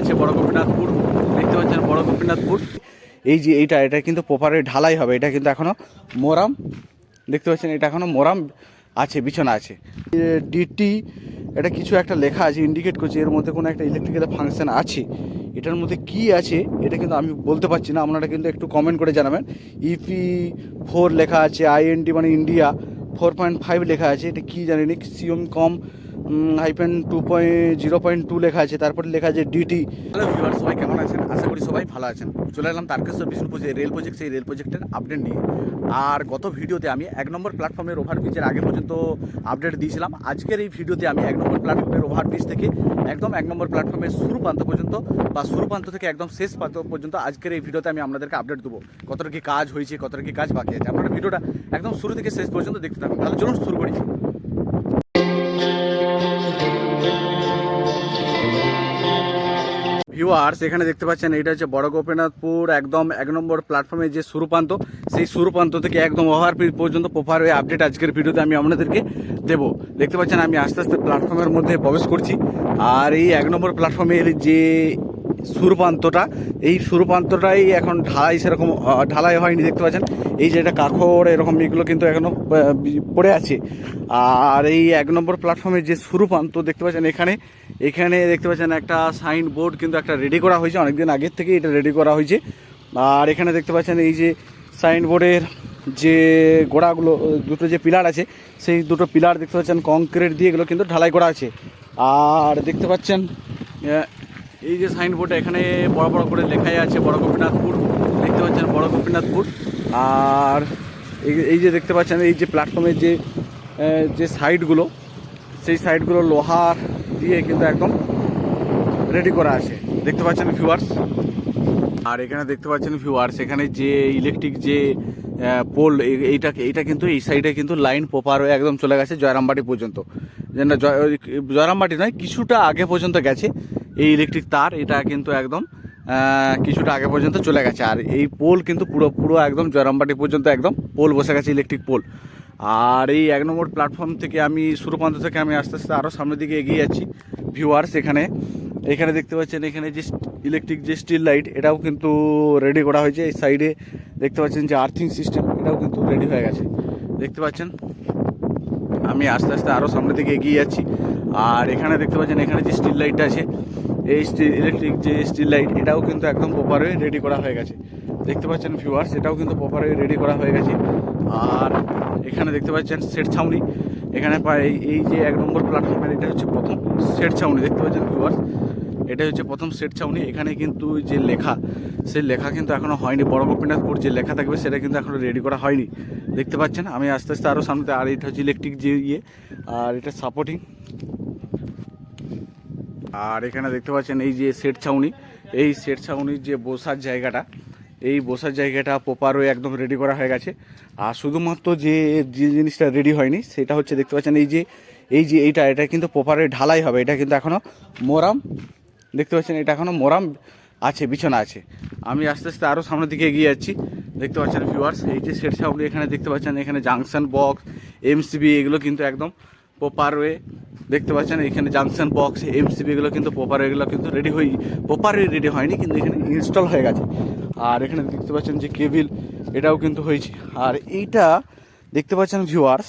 আছে বড় গোপীনাথপুর, দেখতে পাচ্ছেন বড় গোপীনাথপুর। এই যে এইটা, এটা কিন্তু প্রপারে ঢালাই হবে, এটা কিন্তু এখনও মোরাম, দেখতে পাচ্ছেন এটা এখনও মোরাম আছে, বিছানা আছে। ডিটি এটা কিছু একটা লেখা আছে ইন্ডিকেট করছে, এর মধ্যে কোনো একটা ইলেকট্রিক্যাল ফাংশন আছে। এটার মধ্যে কি আছে, এটা কিন্তু আমি বলতে পারছি না, আপনারা কিন্তু একটু কমেন্ট করে জানাবেন। ইপি ফোর লেখা আছে আইএনডি মানে ইন্ডিয়া ফোর পয়েন্ট ফাইভ লেখা আছে, এটা কী জানি না সিওম কম hyphen two point zero point two লেখা আছে, তারপরে লেখা আছে ডিটি হ্যালো ভিউয়ার সবাই কেমন আছেন? আশা করি সবাই ভালো আছেন। চলে এলাম তারকেশ্বর বিষ্ণুপুর যে রেল প্রজেক্ট সেই রেল প্রজেক্টের আপডেট নিয়ে। আর গত ভিডিওতে আমি এক নম্বর প্ল্যাটফর্মের ওভারব্রিজের আগে পর্যন্ত আপডেট দিয়েছিলাম। আজকের এই ভিডিওতে আমি এক নম্বর প্ল্যাটফর্মের ওভারব্রিজ থেকে একদম এক নম্বর প্ল্যাটফর্মের শুরু প্রান্ত পর্যন্ত বা শুরু প্রান্ত থেকে একদম শেষ প্রান্ত পর্যন্ত আজকের এই ভিডিওতে আমি আপনাদেরকে আপডেট দেবো। কতটা কি কাজ হয়েছে, কতটা কি কাজ বাকি আছে। আপনারা ভিডিওটা একদম শুরু থেকে শেষ পর্যন্ত দেখতে থাকুন। তাহলে চলুন শুরু করি। ভিউয়ার্স এখানে দেখতে পাচ্ছেন এটা হচ্ছে বড় গোপীনাথপুর একদম এক নম্বর প্ল্যাটফর্মে যে শুরু প্রান্ত সেই শুরু প্রান্ত থেকে একদম ওভার পর্যন্ত প্রপার ওয়ে আপডেট আজকের ভিডিওতে আমি আপনাদেরকে দেবো। দেখতে পাচ্ছেন আমি আস্তে আস্তে প্ল্যাটফর্মের মধ্যে প্রবেশ করছি। আর এই এক নম্বর প্ল্যাটফর্মের যে সুরপান্তটা এই সুরপান্তটাই এখন ঢালাই সেরকম ঢালাই হয়নি দেখতে পাচ্ছেন? এই যে এটা কাঠর এরকম এগুলো কিন্তু এখনও আহ, পড়ে আছে। আর এই এক নম্বর প্ল্যাটফর্মের যে সুরপান্ত দেখতে পাচ্ছেন এখানে এখানে দেখতে পাচ্ছেন একটা সাইন বোর্ড কিন্তু একটা রেডি করা হয়েছে। অনেকদিন আগের থেকে এটা রেডি করা হয়েছে। আর এখানে দেখতে পাচ্ছেন এই যে সাইন বোর্ডের যে গোড়াগুলো, দুটো যে পিলার আছে, সেই দুটো পিলার দেখতে পাচ্ছেন কংক্রিট দিয়ে এগুলো কিন্তু ঢালাই করা আছে। আর দেখতে পাচ্ছেন এই যে সাইনবোর্ডে এখানে বড় বড় করে লেখাই আছে, বড় গোপীনাথপুর। দেখতে পাচ্ছেন বড় গোপীনাথপুর। আর এই- যে দেখতে পাচ্ছেন, এই যে প্ল্যাটফর্মের যে যে সাইডগুলো সেই সাইডগুলো লোহার দিয়ে কিন্তু একদম রেডি করা আছে। দেখতে পাচ্ছেন ভিউয়ার্স আর এখানে দেখতে পাচ্ছেন ভিউয়ার্স এখানে যে ইলেকট্রিক যে পোল এইটা এইটা কিন্তু এই সাইডে কিন্তু লাইন প্রপার হয়ে একদম চলে গেছে জয়রামবাটি পর্যন্ত। না জয়রামবাটি নয়, কিছুটা আগে পর্যন্ত গেছে এই ইলেকট্রিক তার, এটা কিন্তু একদম কিছুটা আগে পর্যন্ত চলে গেছে। আর এই পোল কিন্তু পুরো পুরো একদম জয়রামবাটি পর্যন্ত একদম পোল বসে গেছে ইলেকট্রিক পোল আর এই এক নম্বর প্ল্যাটফর্ম থেকে আমি সুরপান্ত থেকে আমি আস্তে আস্তে আরও সামনের দিকে এগিয়ে যাচ্ছি ভিউয়ার্স এখানে। এখানে দেখতে পাচ্ছেন, এখানে যে ইলেকট্রিক যে স্টিল লাইট এটাও কিন্তু রেডি করা হয়েছে। এই সাইডে দেখতে পাচ্ছেন যে আর্থিং সিস্টেম এটাও কিন্তু রেডি হয়ে গেছে। দেখতে পাচ্ছেন? আমি আস্তে আস্তে আরও সামনের দিকে এগিয়ে যাচ্ছি। আর এখানে দেখতে পাচ্ছেন, এখানে যে স্টিল লাইটটা আছে, এই স্টিল ইলেকট্রিক যে স্টিল লাইট এটাও কিন্তু একদম প্রপার রেডি করা হয়ে গেছে। দেখতে পাচ্ছেন ভিউয়ার্স এটাও কিন্তু প্রপার রেডি করা হয়ে গেছে। আর এখানে দেখতে পাচ্ছেন সেট ছাউনি। এখানে প্রায় এই- যে এক নম্বর প্ল্যাটফর্মের এটা হচ্ছে প্রথম সেট ছাউনি, দেখতে পাচ্ছেন ভিউয়ার্স এটা হচ্ছে প্রথম সেট ছাউনি। এখানে কিন্তু যে লেখা সেই লেখা কিন্তু এখনও হয়নি। বড় গোপীনাথপুর যে লেখা থাকবে, সেটা কিন্তু এখনও রেডি করা হয়নি। দেখতে পাচ্ছেন? আমি আস্তে আস্তে আরও সামনে, আর এটা হচ্ছে ইলেকট্রিক যে ইয়ে আর এটা সাপোর্টিং আর এখানে দেখতে পাচ্ছেন এই যে সেট ছাউনি, এই সেট ছাউনির যে বসার জায়গাটা এই বসার জায়গাটা প্রপার হয়ে একদম রেডি করা হয়ে গেছে। আর শুধুমাত্র যে যে জিনিসটা রেডি হয়নি, সেটা হচ্ছে দেখতে পাচ্ছেন এই যে এই যে এইটা, এটা কিন্তু প্রপারে ঢালাই হবে। এটা কিন্তু এখনও মোরাম, দেখতে পাচ্ছেন এটা এখনও মোরাম আছে, বিছানা আছে। আমি আস্তে আস্তে আরও সামনের দিকে এগিয়ে যাচ্ছি। দেখতে পাচ্ছেন ভিউয়ার্স এই যে সেট ছাউনি এখানে দেখতে পাচ্ছেন, এখানে জাংশন বক্স এমসিবি এগুলো কিন্তু একদম প্রপার ওয়ে দেখতে পাচ্ছেন, এখানে জাংশন বক্স এমসিবি এগুলো কিন্তু প্রপার এগুলো কিন্তু রেডি হয়ে প্রপার রেডি হয়নি, কিন্তু এখানে ইনস্টল হয়ে গেছে। আর এখানে দেখতে পাচ্ছেন যে কেবিল এটাও কিন্তু হয়েছে। আর এইটা দেখতে পাচ্ছেন ভিউয়ার্স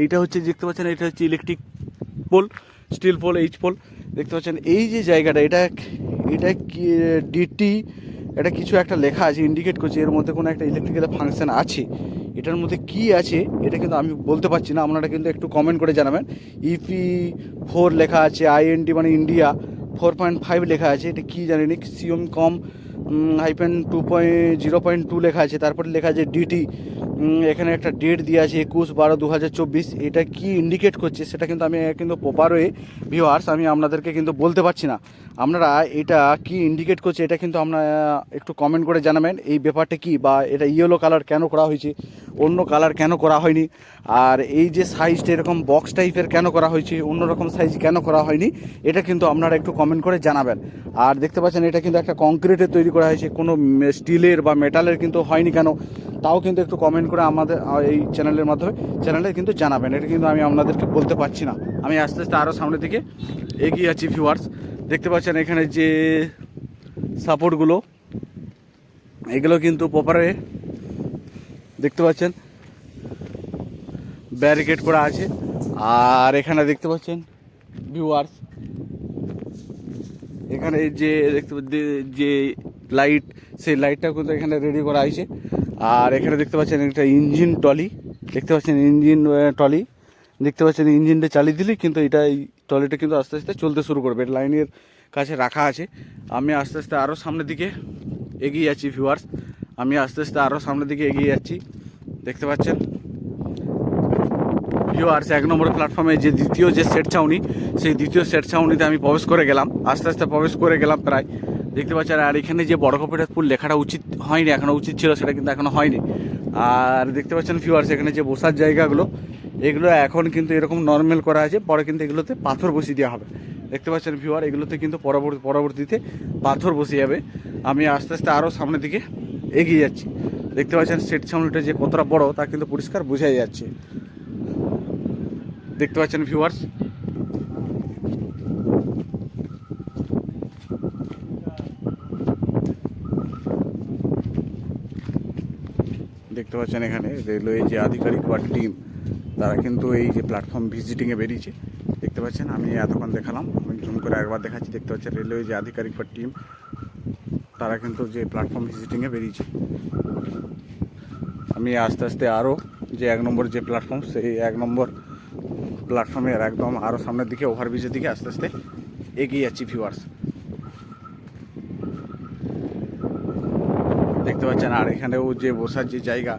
এইটা হচ্ছে দেখতে পাচ্ছেন, এটা হচ্ছে electric pole steel pole H pole দেখতে পাচ্ছেন, এই যে জায়গাটা, এটা এটা ডিটি এটা কিছু একটা লেখা আছে ইন্ডিকেট করছে, এর মধ্যে কোনো একটা ইলেকট্রিক্যাল ফাংশন আছে। এটার মধ্যে কি আছে, এটা কিন্তু আমি বলতে পারছি না, আপনারা কিন্তু একটু কমেন্ট করে জানাবেন। ইপি ফোর লেখা আছে আইএনডি মানে ইন্ডিয়া ফোর পয়েন্ট ফাইভ লেখা আছে, এটা কী জানি না কম hyphen two point zero point two লেখা আছে তারপরে লেখা আছে ডিটি এখানে একটা ডেট দিয়ে আছে একুশ বারো দু হাজার চব্বিশ। এটা কি ইন্ডিকেট করছে সেটা কিন্তু আমি, কিন্তু প্রপার হয়ে ভিওয়ার্স আমি আপনাদেরকে কিন্তু বলতে পারছি না। আপনারা এটা কি ইন্ডিকেট করছে এটা কিন্তু আপনারা একটু কমেন্ট করে জানাবেন। এই ব্যাপারটা কি বা এটা ইয়েলো কালার কেন করা হয়েছে, অন্য কালার কেন করা হয়নি, আর এই যে সাইজটা এরকম বক্স টাইপের কেন করা হয়েছে অন্য রকম সাইজ কেন করা হয়নি, এটা কিন্তু আপনারা একটু কমেন্ট করে জানাবেন। আর দেখতে পাচ্ছেন, এটা কিন্তু একটা কংক্রিটের তৈরি করা হয়েছে, কোনো স্টিলের বা মেটালের কিন্তু হয়নি কেন, তাও কিন্তু একটু কমেন্ট করে আমাদের এই চ্যানেলের মাধ্যমে চ্যানেলে কিন্তু জানাবেন। এটা কিন্তু আমি আপনাদেরকে বলতে পারছি না। আমি আস্তে আস্তে আরও সামনের দিকে এগিয়ে আছি ভিউয়ার্স দেখতে পাচ্ছেন এখানে যে সাপোর্টগুলো এগুলো কিন্তু প্রপারে দেখতে পাচ্ছেন। ব্যারিকেড করা আছে। আর এখানে দেখতে পাচ্ছেন ভিউয়ার্স এখানে যে, দেখতে যে লাইট সেই লাইটটাও কিন্তু এখানে রেডি করা হয়েছে। আর এখানে দেখতে পাচ্ছেন একটা ইঞ্জিন টলি দেখতে পাচ্ছেন ইঞ্জিন টলি দেখতে পাচ্ছেন ইঞ্জিনটা চালিয়ে দিলেই কিন্তু এটা এই টলিটা কিন্তু আস্তে আস্তে চলতে শুরু করবে। লাইনের কাছে রাখা আছে। আমি আস্তে আস্তে আরও সামনের দিকে এগিয়ে যাচ্ছি ভিউয়ার্স আমি আস্তে আস্তে আরও সামনের দিকে এগিয়ে যাচ্ছি। দেখতে পাচ্ছেন? ভিউয়ার্স এক নম্বর প্ল্যাটফর্মে যে দ্বিতীয় যে সেট ছাউনি, সেই দ্বিতীয় সেট ছাউনিতে আমি প্রবেশ করে গেলাম। আস্তে আস্তে প্রবেশ করে গেলাম প্রায় দেখতে পাচ্ছেন আর এখানে যে বড় কপিরাজপুর লেখাটা উচিত হয়নি এখনও উচিত ছিল, সেটা কিন্তু এখনও হয়নি। আর দেখতে পাচ্ছেন ভিউয়ার্স এখানে যে বসার জায়গাগুলো, এগুলো এখন কিন্তু এরকম নর্মাল করা আছে, পরে কিন্তু এগুলোতে পাথর বসিয়ে দেওয়া হবে। দেখতে পাচ্ছেন ভিউয়ার এগুলোতে কিন্তু পরবর্তী পরবর্তীতে পাথর বসে যাবে। আমি আস্তে আস্তে আরও সামনের দিকে এগিয়ে যাচ্ছি। দেখতে পাচ্ছেন সেট ছাউনিটা যে কতটা বড়, তা কিন্তু পরিষ্কার বোঝাই যাচ্ছে। দেখতে পাচ্ছেন ভিউয়ার্স দেখতে পাচ্ছেন এখানে রেলওয়ে যে আধিকারিক বা টিম তারা কিন্তু এই যে প্ল্যাটফর্ম ভিজিটিংয়ে বেরিয়েছে। দেখতে পাচ্ছেন, আমি এতক্ষণ দেখালাম, আমি জুম করে একবার দেখাচ্ছি। দেখতে পাচ্ছেন রেলওয়ে যে আধিকারিক বা টিম তারা কিন্তু যে প্ল্যাটফর্ম ভিজিটিংয়ে বেরিয়েছে। আমি আস্তে আস্তে আরও যে এক নম্বর যে প্ল্যাটফর্ম সেই এক নম্বর প্ল্যাটফর্মের একদম আরও সামনের দিকে ওভারব্রিজের দিকে আস্তে আস্তে এগিয়ে যাচ্ছি ভিউয়ার্স দেখতে পাচ্ছেন। আর এখানেও যে বসার যে জায়গা,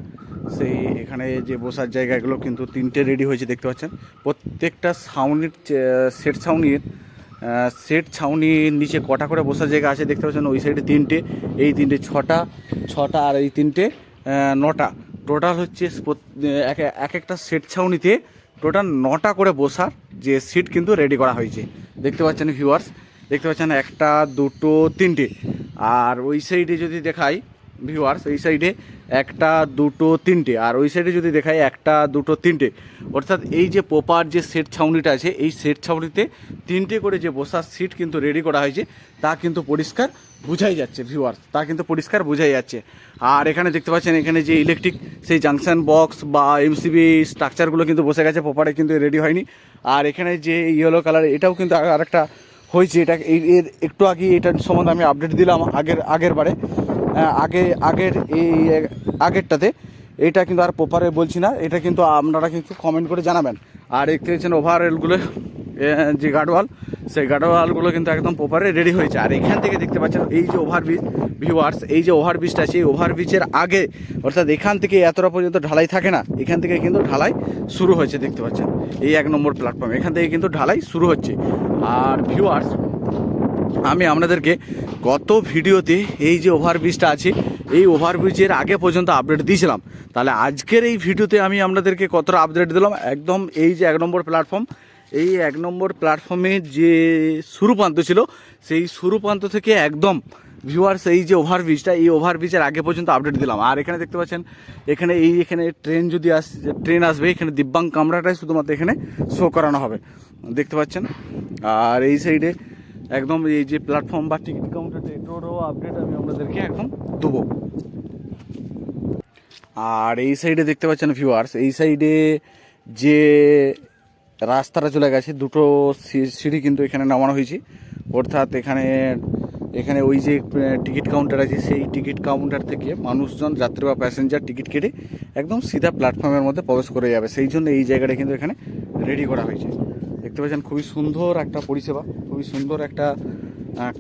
সেই এখানে যে বসার জায়গাগুলো কিন্তু তিনটে রেডি হয়েছে দেখতে পাচ্ছেন। প্রত্যেকটা ছাউনির সেট ছাউনির সেট ছাউনির নিচে কটা করে বসার জায়গা আছে দেখতে পাচ্ছেন? ওই সাইডে তিনটে, এই তিনটে ছটা ছটা আর এই তিনটে নটা। টোটাল হচ্ছে এক একটা সেট ছাউনিতে টোটাল নটা করে বসার যে সিট কিন্তু রেডি করা হয়েছে। দেখতে পাচ্ছেন ভিউয়ার্স? দেখতে পাচ্ছেন একটা, দুটো, তিনটে। আর ওই সাইডে যদি দেখাই ভিউয়ার্স এই সাইডে একটা, দুটো, তিনটে। আর ওই সাইডে যদি দেখাই, একটা, দুটো, তিনটে। অর্থাৎ এই যে প্রপার যে সেট ছাউনিটা আছে, এই সেট ছাউনিতে তিনটে করে যে বসার সিট কিন্তু রেডি করা হয়েছে, তা কিন্তু পরিষ্কার বুঝাই যাচ্ছে ভিউয়ার্স তা কিন্তু পরিষ্কার বোঝাই যাচ্ছে। আর এখানে দেখতে পাচ্ছেন, এখানে যে ইলেকট্রিক সেই জাংশন বক্স বা এমসিবি স্ট্রাকচারগুলো কিন্তু বসে গেছে প্রপারে কিন্তু রেডি হয়নি। আর এখানে যে ইয়েলো কালার এটাও কিন্তু আর একটা হয়েছে। এটা এর একটু আগে এটার সম্বন্ধে আমি আপডেট দিলাম আগের আগের বারে। আগে, আগের এই, আগেরটাতে, এটা কিন্তু আর প্রপারে বলছি না, এটা কিন্তু আপনারা কিন্তু কমেন্ট করে জানাবেন। আর দেখতে পাচ্ছেন ওভারঅলগুলো যে গার্ডওয়াল সেই গার্ডওয়ালগুলো কিন্তু একদম প্রপারে রেডি হয়েছে। আর এখান থেকে দেখতে পাচ্ছেন, এই যে ওভারব্রিজ ভিউয়ার্স এই যে ওভারব্রিজটা আছে এই ওভারব্রিজের আগে, অর্থাৎ এখান থেকে এতটা পর্যন্ত ঢালাই থাকে না, এখান থেকে কিন্তু ঢালাই শুরু হয়েছে, দেখতে পাচ্ছেন। এই এক নম্বর প্ল্যাটফর্ম এখান থেকে কিন্তু ঢালাই শুরু হচ্ছে। আর ভিউয়ার্স আমি আপনাদেরকে গত ভিডিওতে এই যে ওভারব্রিজটা আছে, এই ওভারব্রিজের আগে পর্যন্ত আপডেট দিয়েছিলাম। তাহলে আজকের এই ভিডিওতে আমি আপনাদেরকে কতটা আপডেট দিলাম, একদম এই যে এক নম্বর প্ল্যাটফর্ম এই এক নম্বর প্ল্যাটফর্মে যে শুরু প্রান্ত ছিল, সেই শুরু প্রান্ত থেকে একদম ভিউয়ার্স এই যে ওভারব্রিজটা, এই ওভারব্রিজের আগে পর্যন্ত আপডেট দিলাম। আর এখানে দেখতে পাচ্ছেন, এখানে এই এখানে ট্রেন যদি আস ট্রেন আসবে, এখানে দিব্যাং কামরাটাই শুধুমাত্র এখানে শো করানো হবে। দেখতে পাচ্ছেন, আর এই সাইডে একদম এই যে প্ল্যাটফর্ম বা টিকিট কাউন্টারটা এটারও আপডেট আমি আপনাদেরকে একদম দেবো। আর এই সাইডে দেখতে পাচ্ছেন ভিউয়ার্স এই সাইডে যে রাস্তাটা চলে গেছে, দুটো সিঁড়ি কিন্তু এখানে নামানো হয়েছে। অর্থাৎ এখানে এখানে ওই যে টিকিট কাউন্টার আছে, সেই টিকিট কাউন্টার থেকে মানুষজন, যাত্রী বা প্যাসেঞ্জার টিকিট কেটে একদম সিধা প্ল্যাটফর্মের মধ্যে প্রবেশ করে যাবে। সেই জন্য এই জায়গাটা কিন্তু এখানে রেডি করা হয়েছে। দেখতে পাচ্ছেন খুবই সুন্দর একটা পরিষেবা। খুবই সুন্দর একটা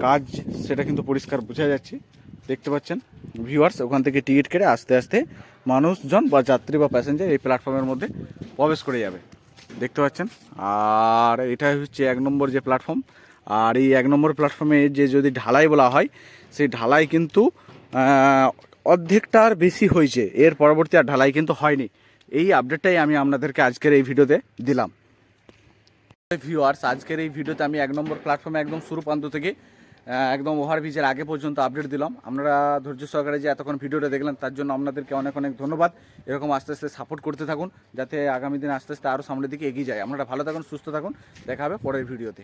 কাজ সেটা কিন্তু পরিষ্কার বোঝা যাচ্ছে। দেখতে পাচ্ছেন ভিউয়ার্স ওখান থেকে টিকিট কেটে আস্তে আস্তে মানুষজন বা যাত্রী বা প্যাসেঞ্জার এই প্ল্যাটফর্মের মধ্যে প্রবেশ করে যাবে। দেখতে পাচ্ছেন? আর এটা হচ্ছে এক নম্বর যে প্ল্যাটফর্ম আর এই এক নম্বর প্ল্যাটফর্মে যে যদি ঢালাই বলা হয়, সেই ঢালাই কিন্তু অর্ধেকটার বেশি হয়েছে। এর পরবর্তী আর ঢালাই কিন্তু হয়নি। এই আপডেটটাই আমি আপনাদেরকে আজকের এই ভিডিওতে দিলাম। ভিউয়ার্স আজকের এই ভিডিওতে আমি এক নম্বর প্ল্যাটফর্মে একদম শুরু প্রান্ত থেকে একদম ওভারব্রিজের আগে পর্যন্ত আপডেট দিলাম। আমরা ধৈর্য সহকারে যে এতক্ষণ ভিডিওটা দেখলেন, তার জন্য আপনাদেরকে অনেক অনেক ধন্যবাদ। এরকম আস্তে আস্তে সাপোর্ট করতে থাকুন, যাতে আগামী দিন আস্তে আস্তে আরও সামনের দিকে এগিয়ে যায়। আপনারা ভালো থাকুন, সুস্থ থাকুন। দেখা হবে পরের ভিডিওতে।